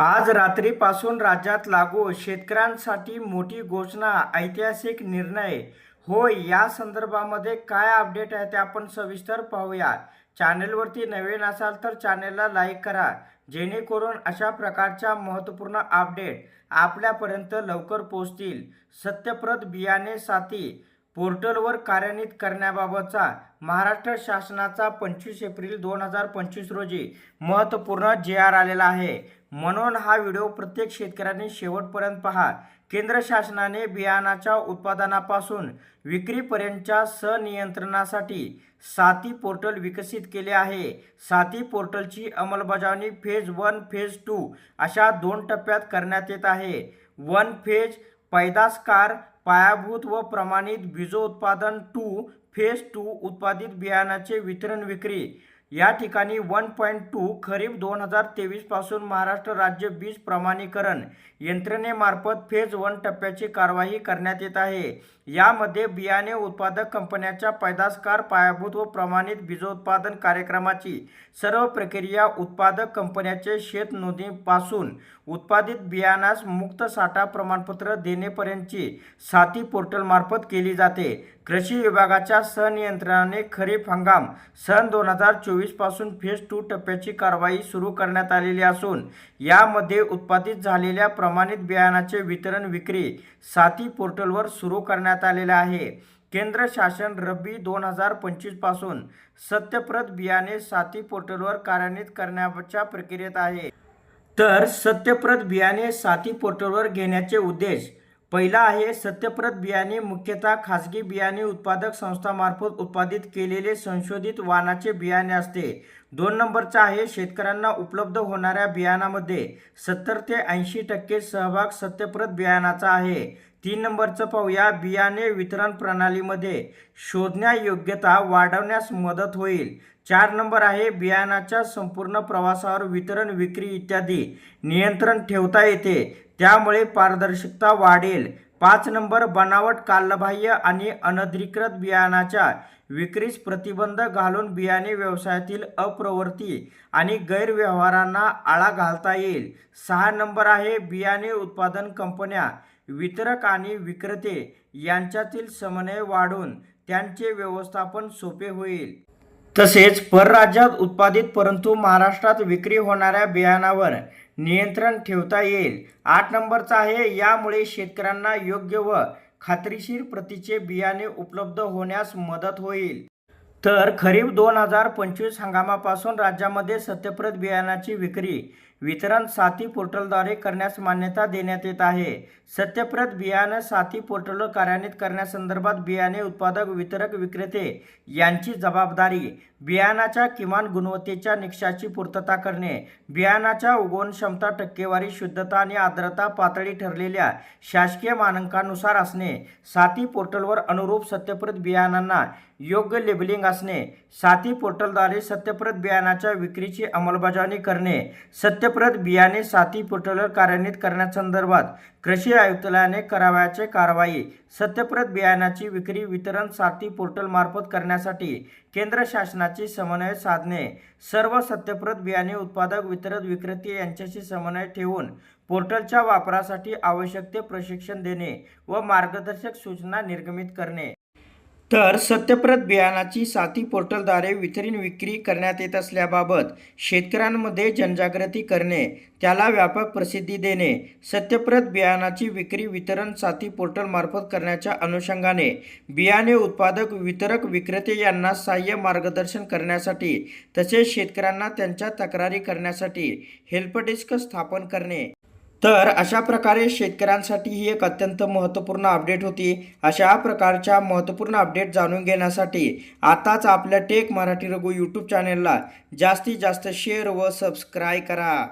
आज रात्रीपासून राज्यात लागू शेतकऱ्यांसाठी मोठी घोषणा ऐतिहासिक निर्णय. होय या संदर्भामध्ये काय अपडेट आहे ते आपण सविस्तर पाहूया. चॅनेलवरती नवीन असाल तर चॅनेलला लाईक करा जेणेकरून अशा प्रकारच्या महत्त्वपूर्ण अपडेट आपल्यापर्यंत लवकर पोहोचतील. सत्यप्रत बियाणे साथी पोर्टलवर कार्यान्वित करण्याबाबतचा महाराष्ट्र शासनाचा पंचवीस एप्रिल दोन हजार पंचवीस रोजी महत्त्वपूर्ण जे आर आलेला आहे. म्हणून हा व्हिडिओ प्रत्येक शेतकऱ्यांनी शेवटपर्यंत पहा. केंद्र शासनाने बियाणाच्या उत्पादनापासून विक्रीपर्यंतच्या सनियंत्रणासाठी साती पोर्टल विकसित केले आहे. साती पोर्टलची अंमलबजावणी फेज वन फेज टू अशा दोन टप्प्यात करण्यात येत आहे. वन फेज पैदासकार पायाभूत व प्रमाणित बीजोत्पादन टू फेज टू उत्पादित बियाणाचे वितरण विक्री. या ठिकाणी वन पॉईंट टू खरीप दोन हजार तेवीसपासून महाराष्ट्र राज्य बीज प्रमाणीकरण यंत्रणेमार्फत फेज वन टप्प्याची कारवाई करण्यात येत आहे. यामध्ये बियाणे उत्पादक कंपन्यांच्या पैदासकार पायाभूत व प्रमाणित बीजोत्पादन कार्यक्रमाची सर्व प्रक्रिया उत्पादक कंपन्याचे शेत नोंदणीपासून उत्पादित बियाणास मुक्त साठा प्रमाणपत्र देणेपर्यंतची साथी पोर्टलमार्फत केली जाते. कृषी विभागाच्या सनियंत्रणाने खरीप हंगाम सन दोन हजार चोवीस चोवीसपासून फेज टू टप्प्याची कारवाई सुरू करण्यात आलेली असून यामध्ये उत्पादित झालेल्या प्रमाणित बियाणाचे वितरण विक्री साथी पोर्टलवर सुरू करण्यात आलेले आहे. केंद्र शासन रब्बी दोन हजार पंचवीसपासून सत्यप्रत बियाणे साथी पोर्टलवर कार्यान्वित करण्याच्या प्रक्रियेत आहे. तर सत्यप्रत बियाणे साथी पोर्टलवर घेण्याचे उद्देश पहिला आहे सत्यप्रत बियाणे मुख्यतः खाजगी बियाणे उत्पादक संस्थामार्फत उत्पादित केलेले संशोधित वाणाचे बियाणे असते. दोन नंबरचा आहे शेतकऱ्यांना उपलब्ध होणाऱ्या बियाणामध्ये सत्तर ते ऐंशी टक्के सहभाग सत्यप्रत बियाणाचा आहे. तीन नंबरचं पाहूया बियाणे वितरण प्रणालीमध्ये शोधण्यायोग्यता वाढवण्यास मदत होईल. चार नंबर आहे बियाणाच्या संपूर्ण प्रवासावर वितरण विक्री इत्यादी नियंत्रण ठेवता येते. त्यामुळे पारदर्शकता वाढेल. पाच नंबर बनावट कालबाह्य आणि अनधिकृत बियाणाच्या विक्रीस प्रतिबंध घालून बियाणे व्यवसायातील अप्रवृत्ती आणि गैरव्यवहारांना आळा घालता येईल. सहा नंबर आहे बियाणे उत्पादन कंपन्या वितरक आणि विक्रेते यांच्यातील समन्वय वाढून त्यांचे व्यवस्थापन सोपे होईल. तसेच परराज्यात उत्पादित परंतु महाराष्ट्रात विक्री होणाऱ्या बियाणावर नियंत्रण ठेवता येईल. आठ नंबरचा आहे यामुळे शेतकऱ्यांना योग्य व खात्रीशीर प्रतीचे बियाणे उपलब्ध होण्यास मदत होईल. तर खरीप दोन हजार पंचवीस हंगामापासून राज्यामध्ये सत्यप्रत बियाणाची विक्री वितरण साथी पोर्टलद्वारे करण्यास मान्यता देण्यात येत आहे. सत्यप्रत बियाणं साथी पोर्टल कार्यान्वित करण्यासंदर्भात बियाणे उत्पादक वितरक विक्रेते यांची जबाबदारी बियाणाच्या किमान गुणवत्तेच्या निकषाची पूर्तता करणे बियाणाच्या उगवण क्षमता टक्केवारी शुद्धता आणि आर्द्रता पातळी ठरलेल्या शासकीय मानकानुसार असणे साथी पोर्टलवर अनुरूप सत्यप्रत बियाणांना योग्य लेबलिंग असणे साथी पोर्टलद्वारे सत्यप्रत बियाणाच्या विक्रीची अंमलबजावणी करणे सत्य सत्यप्रत बियाणे साथी पोर्टलवर कार्यान्वित करण्यासंदर्भात कृषी आयुक्तालयाने करावयाचे कारवाई सत्यप्रत बियाणाची विक्री वितरण साथी पोर्टलमार्फत करण्यासाठी केंद्र शासनाची समन्वय साधणे सर्व सत्यप्रत बियाणे उत्पादक वितरक विक्रेते यांच्याशी समन्वय ठेवून पोर्टलच्या वापरासाठी आवश्यक ते प्रशिक्षण देणे व मार्गदर्शक सूचना निर्गमित करणे. तर सत्यप्रत बियाणाची साथी पोर्टलद्वारे वितरण विक्री करण्यात येत असल्याबाबत शेतकऱ्यांमध्ये जनजागृती करणे त्याला व्यापक प्रसिद्धी देणे सत्यप्रत बियाणाची विक्री वितरण साथी पोर्टलमार्फत करण्याच्या अनुषंगाने बियाणे उत्पादक वितरक विक्रेते यांना सहाय्य मार्गदर्शन करण्यासाठी तसेच शेतकऱ्यांना त्यांच्या तक्रारी करण्यासाठी हेल्पडेस्क स्थापन करणे. तर अशा प्रकारे शेतकऱ्यांसाठी ही एक अत्यंत महत्त्वपूर्ण अपडेट होती. अशा प्रकारच्या महत्त्वपूर्ण अपडेट जाणून घेण्यासाठी आताच आपल्या टेक मराठी रघु यूट्यूब चॅनेलला जास्तीत जास्त शेअर व सबस्क्राईब करा.